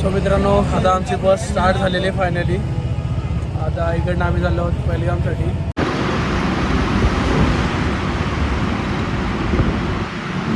So मित्रांनो आता आमची बस स्टार्ट झालेली आहे फायनली आता इकडनं आम्ही चाललो आहोत पहिलगामसाठी.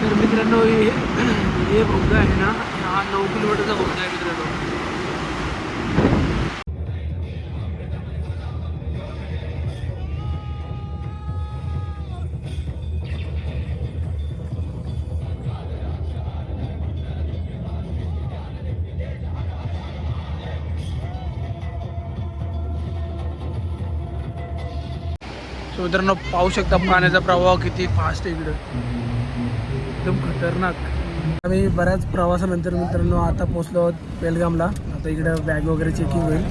तर मित्रांनो हे हे बोगदा आहे ना हा नऊ किलोमीटरचा बोगदा आहे मित्रांनो. मित्रांनो पाहू शकता पाण्याचा प्रवाह किती फास्ट आहे इकडं. एकदम खतरनाक. आम्ही बऱ्याच प्रवासानंतर मित्रांनो आता पोचलो आहोत पेलगामला आता इकडं बॅग वगैरे चेकिंग होईल.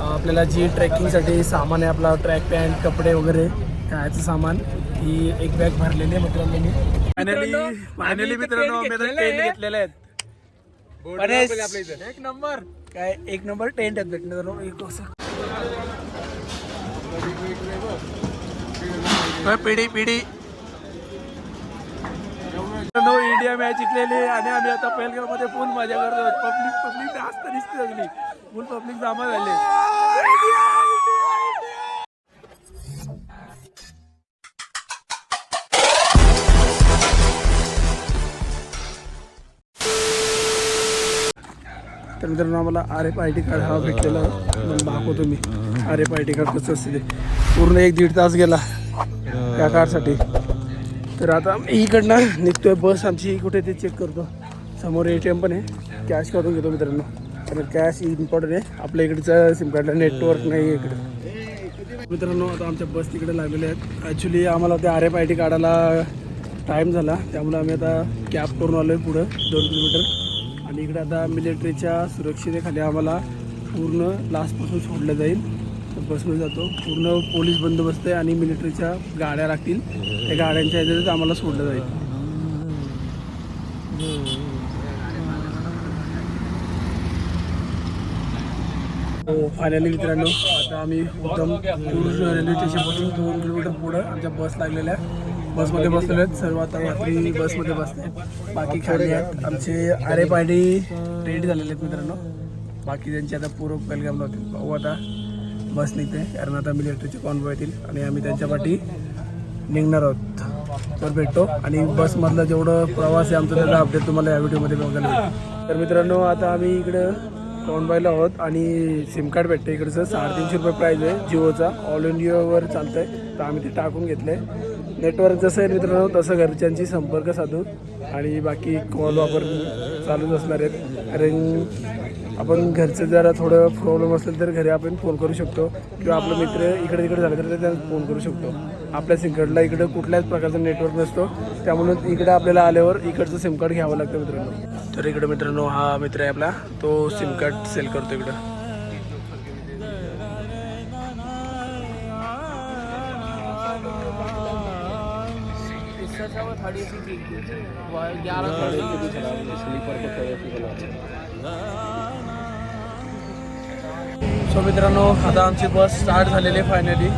आपल्याला जी ट्रेकिंगसाठी सामान आहे आपला ट्रॅक पॅन्ट कपडे वगैरे खायचं सामान ही एक बॅग भरलेली आहे मित्रांनो मी. फायनली फायनली मित्रांनो टेंट घेतलेले आहेत एक नंबर काय एक नंबर टेंट आहेत भेटणार एक असं होय, पिढी पिढी. नो इंडिया मॅच जिंकलेली आणि आम्ही आता पहिलगावमध्ये फुल मजा करतो पब्लिक पब्लिक जास्त दिसते सगळी. फुल पब्लिक जमा झाले. तर मित्रांनो आम्हाला R F I D card हा भेटलेला. मग दाखवतो मी. R F I D card कसं असते ते. पूर्ण एक दीड तास गेला. त्या कारसाठी. तर आता इकडनं निघतोय. बस आमची कुठे ते चेक करतो. समोर ए टी एम पण आहे. कॅश काढून घेतो मित्रांनो. कारण कॅश इम्पॉर्टंट आहे. आपल्या इकडचं सिम कार्डला नेटवर्क नाही आहे इकडे. मित्रांनो आता आमच्या बस तिकडे लागलेल्या आहेत. ॲक्च्युली आम्हाला ते आर एफ आय टी काढायला टाईम झाला. त्यामुळे आम्ही आता कॅब करून आलो आहे पुढं. दोन किलोमीटर. आणि इकडे आता मिलिटरीच्या सुरक्षेखाली आम्हाला पूर्ण लास्टपासून सोडलं जाईल. बसमध्ये जातो. पूर्ण पोलीस बंदोबस्त आहे आणि मिलिटरीच्या गाड्या लागतील त्या गाड्यांच्या ह्याच्यातच आम्हाला सोडलं जाईल. हो फायनली मित्रांनो आता आम्ही उत्तम रेल्वे स्टेशनपासून दोन किलोमीटर पुढं आमच्या बस लागलेल्या बसमध्ये बसलेले आहेत. सर्व आता रात्री बसमध्ये बसले बाकी खाली आहेत. आमचे आरे पाडी रेडी झालेले आहेत मित्रांनो. बाकी त्यांचे आता पूर्व पेलगामला होते पाहू आता बस निघते. कारण आता मिलिटरीचे कॉन्वॉय येतील आणि आम्ही त्यांच्या पाठी निघणार आहोत. तर भेटतो. आणि बसमधलं जेवढं प्रवास आहे आमचा त्याचा अपडेट तुम्हाला या व्हिडिओमध्ये बघायला मिळेल तर मित्रांनो आता आम्ही इकडं कॉन्वॉयला आहोत आणि सिम कार्ड भेटतं इकडचं. साडेतीनशे रुपये प्राईज आहे जिओचा. ऑल इंडियावर चालतं आहे तर आम्ही ते टाकून घेतलं आहे नेटवर्क जसं आहे मित्रांनो तसं घरच्यांशी संपर्क साधू. आणि बाकी कॉल वापर चालूच असणार आहेत. कारण आपण घरचं जरा थोडं प्रॉब्लेम असेल तर घरी आपण फोन करू शकतो किंवा आपलं मित्र इकडे तिकडे झालं तर त्यांना फोन करू शकतो आपल्या सिमकार्डला इकडं कुठल्याच प्रकारचा नेटवर्क नसतो त्यामुळे इकडे आपल्याला आल्यावर इकडचं सिम कार्ड घ्यावं लागतं मित्रांनो तर इकडे मित्रांनो हा मित्र आहे आपला तो सिम कार्ड सेल करतो इकडं सो मित्रांनो आता आमची बस स्टार्ट झालेली आहे फायनली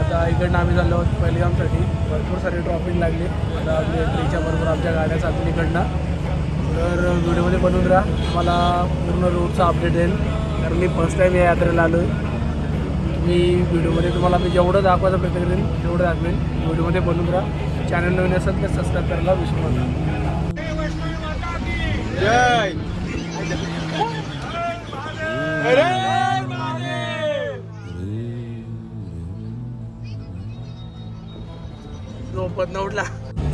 आता इकडनं आम्ही झालो आहोत पहिलगामसाठी भरपूर सारी ट्रॉफिक लागली. आता ट्रेच्या बरोबर आमच्या गाड्या चालतील इकडनं. तर व्हिडिओमध्ये बनवून राहा. मला पूर्ण रोडचा अपडेट येईल कारण मी फर्स्ट टाईम या यात्रेला आलो मी व्हिडिओमध्ये तुम्हाला मी जेवढं दाखवायचा प्रयत्न करेन तेवढं दाखवेन. व्हिडिओमध्ये बनवून राहा. चॅनल नवीन असेल तर सबस्क्राईब करायला विसरू नका. झोपत नव्हला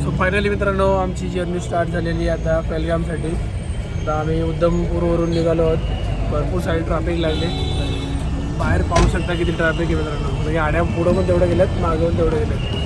सो फायनली मित्रांनो आमची जर्नी स्टार्ट झालेली आहे आता पेलगामसाठी आता आम्ही उद्धमपूरवरून निघालो आहोत. भरपूर सारी ट्रॅफिक लागले. बाहेर पाहू शकता किती ट्रॅफिक आहे मित्रांनो. म्हणजे आड्या पुढं पण तेवढं गेल्यात मागं पण तेवढं गेल्यात.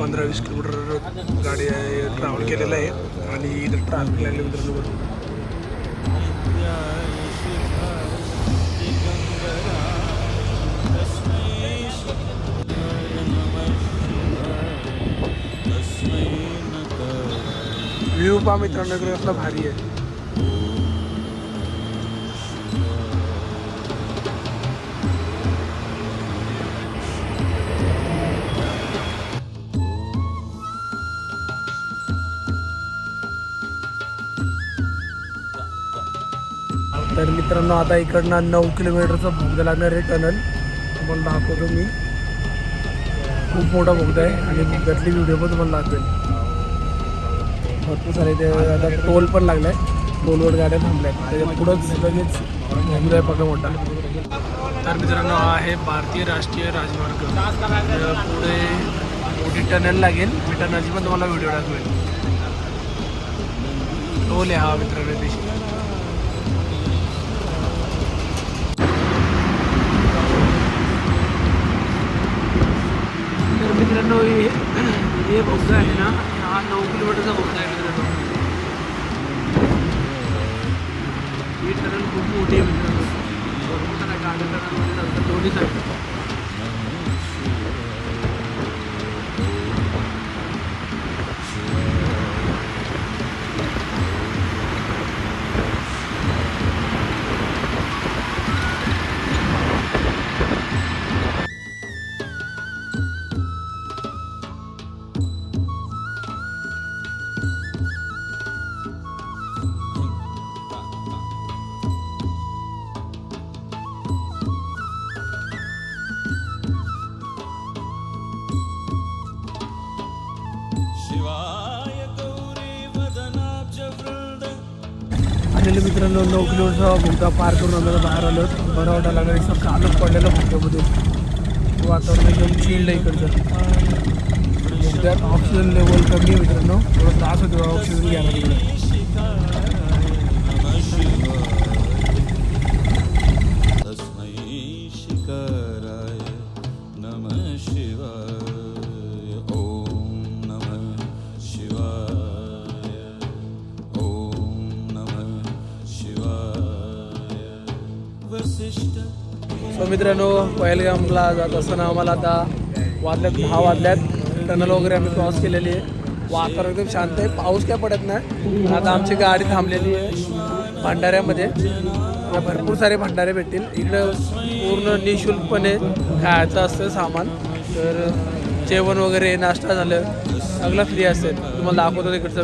पंधरा वीस किलोमीटर गाडी ट्रॅव्हल केलेलं आहे. आणि इथं ट्रॅफिक लागले मित्रांनो व्ह्यू पा मित्रांनो इकडे कसला भारी आहे. तर मित्रांनो आता इकडनं नऊ किलोमीटरचा भोगदा लागणार आहे टनल. तुम्हाला दाखवतो मी. खूप मोठा भोगदा आहे आणि भोगद्यातली व्हिडिओ पण तुम्हाला दाखवेल. भरपूर सारे ते आता टोल पण लागलाय. टोलवर गाड्या थांबल्या त्याच्या पुढंच लगेच भोगदा आहे बघा मोठा. तर मित्रांनो हा आहे भारतीय राष्ट्रीय राजमार्ग. पुढे मोठी टनल लागेल. मी टनलची पण तुम्हाला व्हिडिओ दाखवेल. टोल आहे हा मित्रांनो तर मित्रांनो हे हे बोगदा आहे ना हा नऊ किलोमीटरचा बोगदा आहे मित्रांनो. हे टनल खूप मोठी आहे मित्रांनो. भरपूर साऱ्या गाड्या टनलमध्ये जातात दोन्ही साईड मित्रांनो नऊ किलोमीटरचा बोगदा पार करून आम्हाला बाहेर आलो. बरं वाटायला लागलं इथं कालच पडलेलं बोगद्यामध्ये वातावरण एकदम चिल्ड आहे इकडचं. बोगद्यात ऑक्सिजन लेवल कमी आहे मित्रांनो. थोडं त्रास होतो ऑक्सिजन घ्यायला तिकडे सो मित्रांनो पहिलगामला जात असताना आम्हाला आता वाजल्यात दहा वाजल्यात टनल वगैरे आम्ही क्रॉस केलेली आहे. वातावरण एकदम शांत आहे. पाऊस काय पडत नाही. आता आमची गाडी थांबलेली आहे भंडाऱ्यामध्ये. भरपूर सारे भंडारे भेटतील. इकडं पूर्ण निशुल्कपणे खायचं असतं सामान. तर जेवण वगैरे नाश्ता झालं. सगळं फ्री असेल. तुम्हाला दाखवतो तिकडचा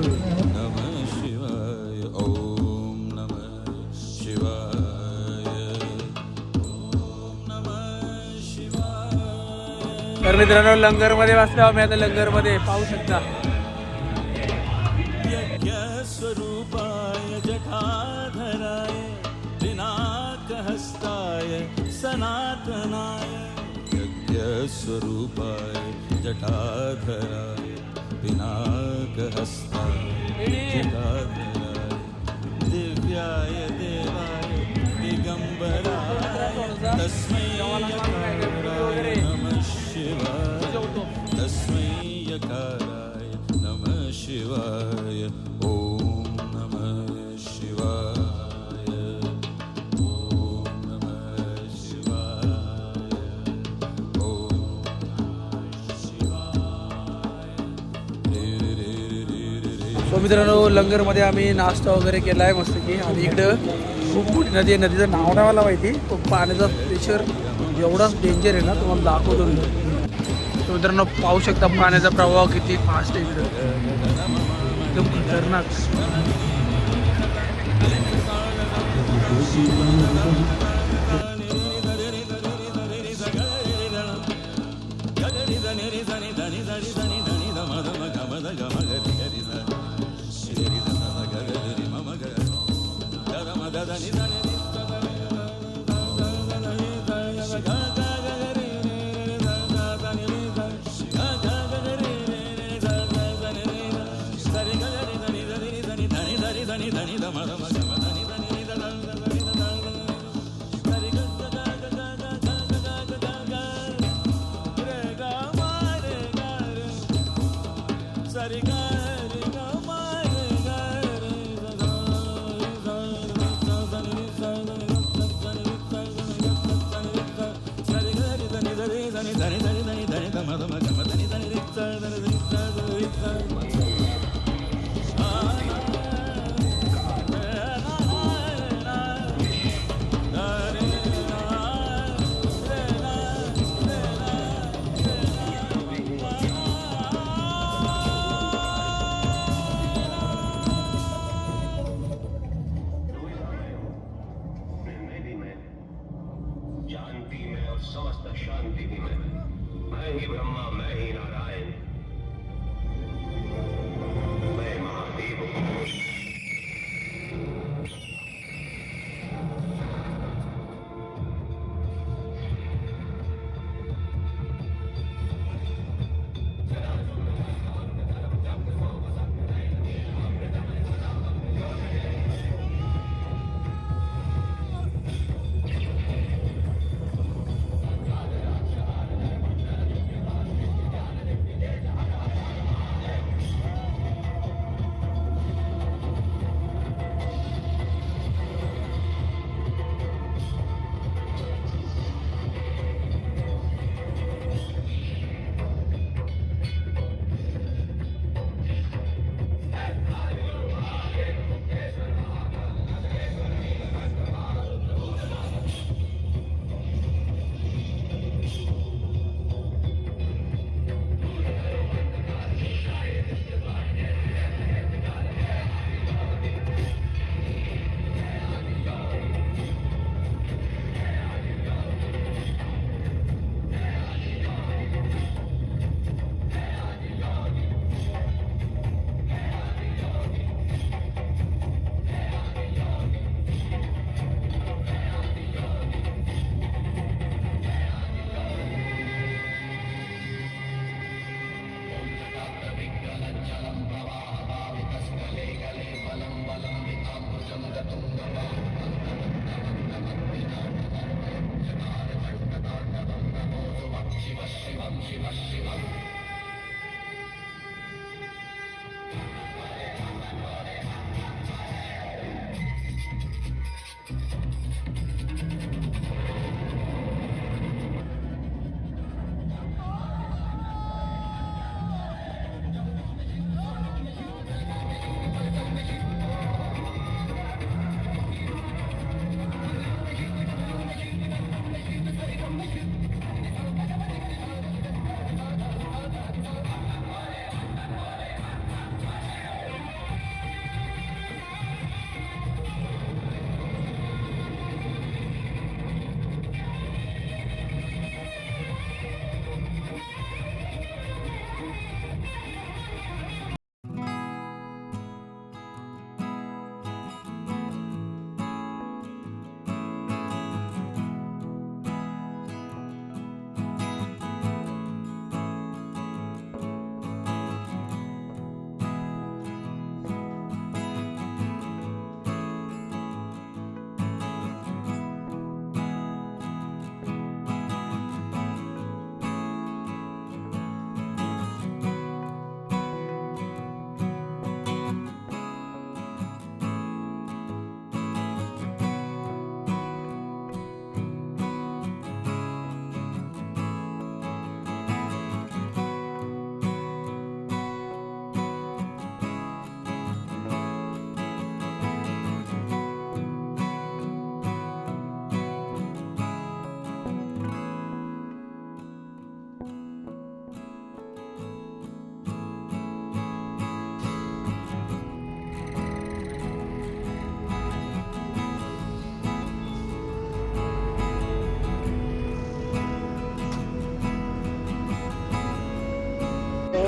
तर मित्रांनो लंगरमध्ये बसलो आम्ही आता लंगरमध्ये. पाहू शकता. यज्ञस्वरूपाय जटाधराय पिनाकहस्ताय सनातनाय। यज्ञस्वरूपाय जटाधराय पिनाकहस्ताय जटाधराय। दिव्याय देवाय दिगंबराय तस्मै मित्रांनो लंगरमध्ये आम्ही नाश्ता वगैरे केला आहे मस्त की आणि इकडं खूप मोठी नदी आहे. नदीचं नाव नाही मला माहिती पण पाण्याचा प्रेशर एवढाच डेंजर आहे ना तुम्हाला दाखवतो मी. मित्रांनो पाहू शकता पाण्याचा प्रवाह किती फास्ट आहे इकडं. एकदम खतरनाक.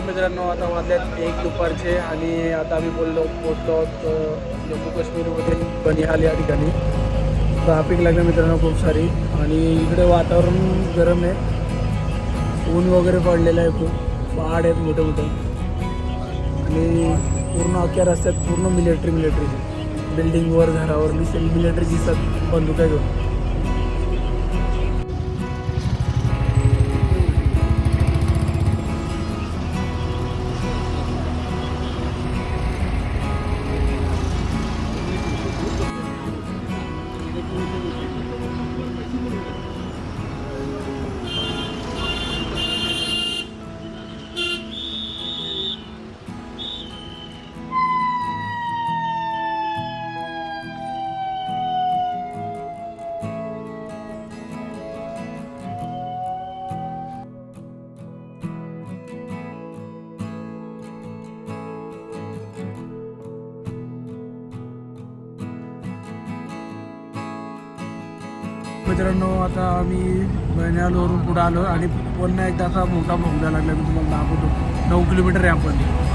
मित्रांनो आता वाजल्यात एक दुपारचे आणि आता आम्ही बोललो पोचलो जम्मू काश्मीरमध्ये बनिहाल या ठिकाणी. ट्राफिक लागलं मित्रांनो खूप सारी. आणि इकडे वातावरण गरम आहे. ऊन वगैरे पडलेलं आहे खूप. पहाड आहेत मोठे मोठे. आणि पूर्ण अख्या रस्त्यात पूर्ण मिलिटरी मिलिटरी बिल्डिंगवर घरावर मिलिटरी दिसतात. बंदुका घेऊन. मित्रांनो आता आम्ही बहिण्यावरून पुढं आलो आणि पुन्हा एकदा असा मोठा भोंगा लागला मी तुम्हाला दाखवतो. नऊ किलोमीटर आहे आपण.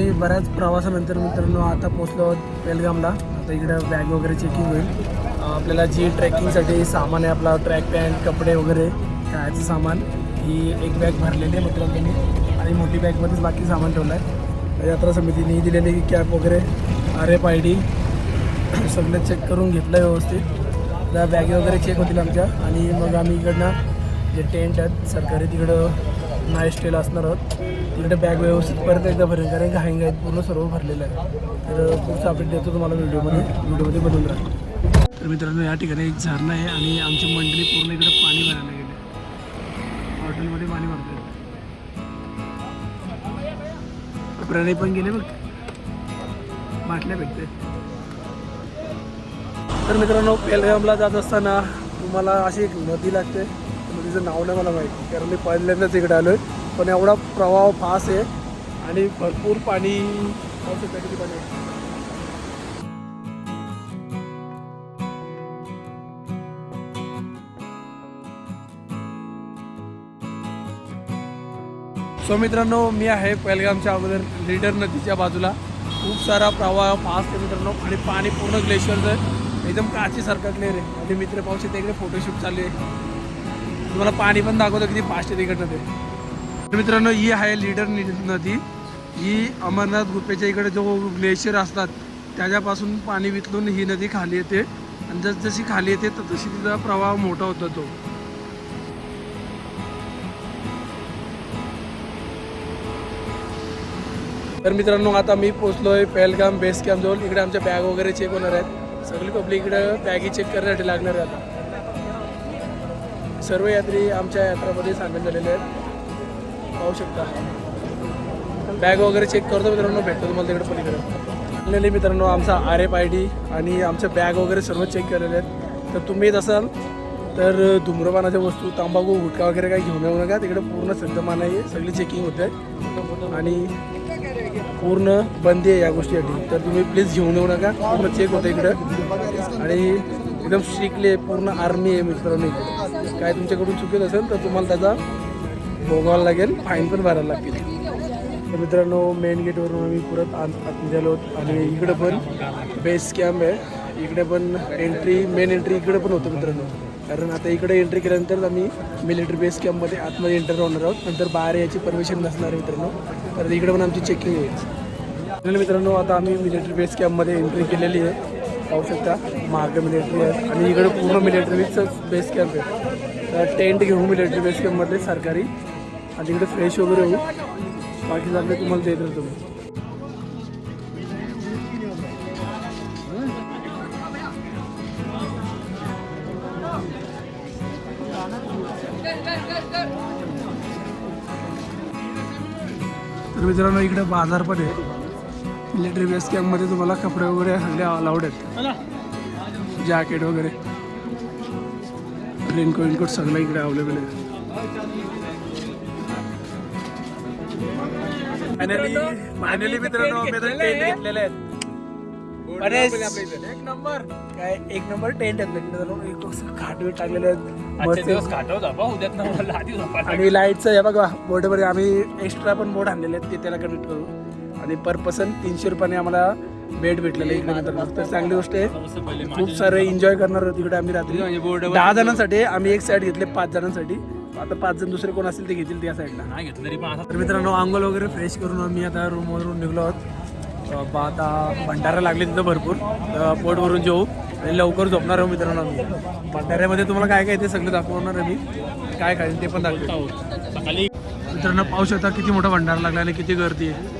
आम्ही बऱ्याच प्रवासानंतर मित्रांनो आता पोचलो आहोत पेलगामला आता इकडं बॅग वगैरे चेकिंग होईल. आपल्याला जी ट्रेकिंगसाठी सामान आहे आपला ट्रॅक पॅन्ट कपडे वगैरे खायचं सामान ही एक बॅग भरलेली आहे मित्रांनो. मी आणि मोठी बॅगमध्येच बाकी सामान ठेवलं आहे यात्रा समितीने दिलेली कॅब वगैरे आर एफ आय डी सगळं चेक करून घेतलं आहे व्यवस्थित. त्या बॅग वगैरे चेक होतील आमच्या. आणि मग आम्ही इकडनं जे टेंट आहेत सरकारी तिकडं नाईट स्टेला असणार आहोत. तिकडे बॅग व्यवस्थित परत एकदा भरेल कारण घाईंग आहेत पूर्ण सर्व भरलेलं आहे. तर खूप अपडेट देतो तुम्हाला व्हिडिओमध्ये. व्हिडिओमध्ये बनवून राहा. तर मित्रांनो या ठिकाणी एक झरणं आहे आणि आमची मंडळी पूर्ण इकडे पाणी भरायला गेले हॉटेलमध्ये पाणी भरते प्रणय पण गेले बघ. बाटल्या भेटते तर मित्रांनो पेलगामला जात असताना तुम्हाला अशी एक नदी लागते. नदीचं नाव नाही मला माहिती कारण मी पहिल्यांदाच इकडे आलो आहे पण एवढा प्रवाह फास आहे आणि भरपूर पाणी किती पाणी सो मित्रांनो मी आहे पेलगामच्या अगोदर लीडर नदीच्या बाजूला. खूप सारा प्रवाह फास्ट आहे मित्रांनो आणि पाणी पूर्ण ग्लेशियरचं आहे. एकदम काची क्लिअर आहे. माझे मित्र पाऊस तिकडे इकडे फोटोशूट चालू आहे. तुम्हाला पाणी पण दाखवतो किती फास्ट आहे तिकडनं ते. मित्रांनो ही आहे लीडर नदी. ही अमरनाथ गुफेच्या इकडे जो ग्लेशियर असतात त्याच्यापासून पाणी वितळून ही नदी खाली येते. आणि जस जशी खाली येते तशी तिचा प्रवाह मोठा होतो तो. तर मित्रांनो आता मी पोचलो आहे पेलगाम बेस कॅम्प जवळ. इकडे आमच्या बॅग वगैरे चेक होणार आहेत. सगळी पब्लिक इकडे बॅगी चेक करण्यासाठी लागणार आहे आता. सर्व यात्री आमच्या यात्रामध्ये सामील झालेले आहेत. पाहू शकता. बॅग वगैरे चेक करतो मित्रांनो भेटतो तुम्हाला तिकडे पलीकडे. आणलेले मित्रांनो आमचा आर एफ आय डी आणि आमचं बॅग वगैरे सर्व चेक केलेले आहेत. तर तुम्ही येत असाल तर धूम्रपानाच्या वस्तू तंबाखू गुटखा वगैरे काही घेऊन येऊ नका. तिकडे पूर्ण सज्जमान आहे सगळी चेकिंग होते. आणि पूर्ण बंदी आहे या गोष्टीसाठी. तर तुम्ही प्लीज घेऊन येऊ नका. पूर्ण चेक होतं इकडं. आणि एकदम स्ट्रिक्टली आहे पूर्ण आर्मी आहे मित्रांनो काय तुमच्याकडून चुकीत असेल तर तुम्हाला त्याचा भोगावं लागेल फाईन पण भरायला लागतील तर मित्रांनो मेन गेटवरून आम्ही परत आत आलो आहोत आणि इकडं पण बेस कॅम्प आहे. इकडे पण एंट्री मेन एंट्री इकडे पण होतं मित्रांनो. कारण आता इकडे एंट्री केल्यानंतर आम्ही मिलिटरी बेस कॅम्पमध्ये आतमध्ये एंटर होणार आहोत. नंतर बाहेर याची परमिशन नसणार आहे मित्रांनो. तर इकडे पण आमची चेकिंग होईल मित्रांनो आता आम्ही मिलिटरी बेस कॅम्पमध्ये एंट्री केलेली आहे. पाहू शकता मागे मिलिटरी आहे आणि इकडे पूर्ण मिलिटरीचंच बेस कॅम्प आहे. तर टेंट घेऊन मिलिटरी बेस कॅम्पमध्ये सरकारी आणि तिकडे फ्रेश वगैरे होऊ. बाकी आपले तुम्हाला देत राहतो मी. तर मित्रांनो इकडे बाजार पण आहे मिलिटरी बेस कॅम्पमध्ये तुम्हाला कपडे वगैरे सगळे अलाउड आहेत. जॅकेट वगैरे. रेनकोट विनकोट सगळं इकडे अवेलेबल आहे. फायनली फायनली मित्रांनो घेतलेले आहेत एक नंबर. काय एक नंबर टेंट आहेत एक टाकलेले आहेत आणि लाईटचं हे बघा बोर्डवर आम्ही एक्स्ट्रा पण बोर्ड आणलेले आहेत ते त्याला कनेक्ट करू. आणि पर पर्सन तीनशे रुपयाने आम्हाला बेड भेटलेलं इकडे मित्रांनो. तर चांगली गोष्ट आहे. खूप सारे एन्जॉय करणार आहोत इकडे आम्ही रात्री. दहा जणांसाठी आम्ही एक साईड घेतले पाच जणांसाठी. आता पाच जण दुसरे कोण असतील ते घेतील त्या साईडला तर मित्रांनो आंघोळ वगैरे फ्रेश करून आम्ही आता रूमवरून निघलो आहोत. आता भंडारा लागले तिथं भरपूर. तर पोट भरून जेवू आणि लवकर झोपणार आहोत मित्रांनो आम्ही. भंडाऱ्यामध्ये तुम्हाला काय काय ते सगळं दाखवणार आहे मी. काय खाईल ते पण दाखवेल. मित्रांनो पाहू शकता किती मोठा भंडारा लागला आणि किती गर्दी आहे.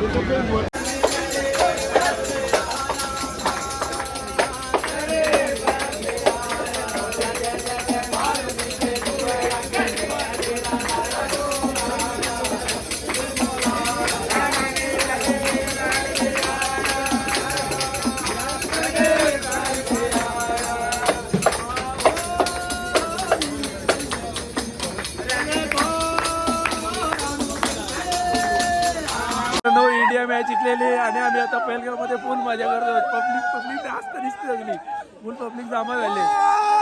Eu tô perdoando. आता पहिलगावमध्ये फुल मजा पब्लिक पब्लिक जास्त दिसते सगळी फुल पब्लिक जमा झाले.